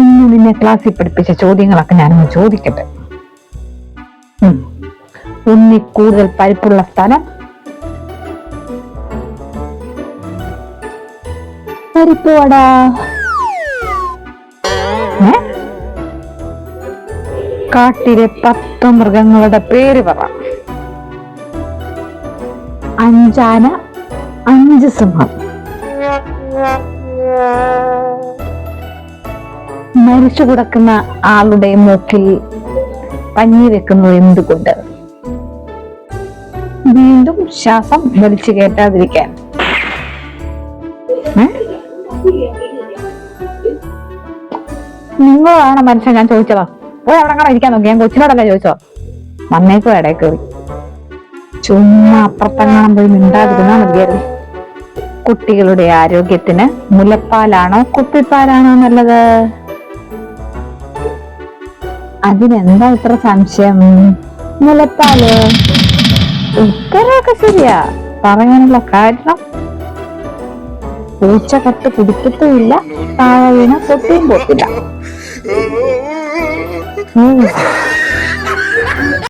ഇന്ന് നിന്നെ ക്ലാസ്സിൽ പഠിപ്പിച്ച ചോദ്യങ്ങളൊക്കെ ഞാനൊന്ന് ചോദിക്കട്ടെ? ഒന്നി കൂടുതൽ പരിപ്പുള്ള സ്ഥലം? കാട്ടിലെ പത്ത് മൃഗങ്ങളുടെ പേര് പറ. അഞ്ചാന അഞ്ച് സിംഹം. മരിച്ചു കിടക്കുന്ന ആളുടെ മൂക്കിൽ പഞ്ഞി വെക്കുന്നു എന്തുകൊണ്ട്? വീണ്ടും ശ്വാസം വലിച്ചു കയറ്റാതിരിക്കാൻ? നിങ്ങളാണ് മനുഷ്യൻ ഞാൻ ചോദിച്ചതാ. പോയി അവിടെ കാണാൻ ഇരിക്കാൻ നോക്കി. ഞാൻ കൊച്ചിനോടല്ല ചോദിച്ചോ വന്നേക്കോ ഇടയിൽ കയറി. ചുമ്മാ അപ്പുറത്തെങ്ങാനും പോയി മിണ്ടാതിരുന്നാ മതിയായിരുന്നു. കുട്ടികളുടെ ആരോഗ്യത്തിന് മുലപ്പാലാണോ കുപ്പിപ്പാലാണോ നല്ലത്? അതിനെന്താ ഇത്ര സംശയം? മുലപ്പാൽ ഉത്തരവൊക്കെ ശരിയാ. പറയാനുള്ള കാരണം? പൂച്ച കത്ത് കുടിക്കത്തുമില്ല താഴെ വീണ പൊട്ടിയും പൊട്ടില്ല.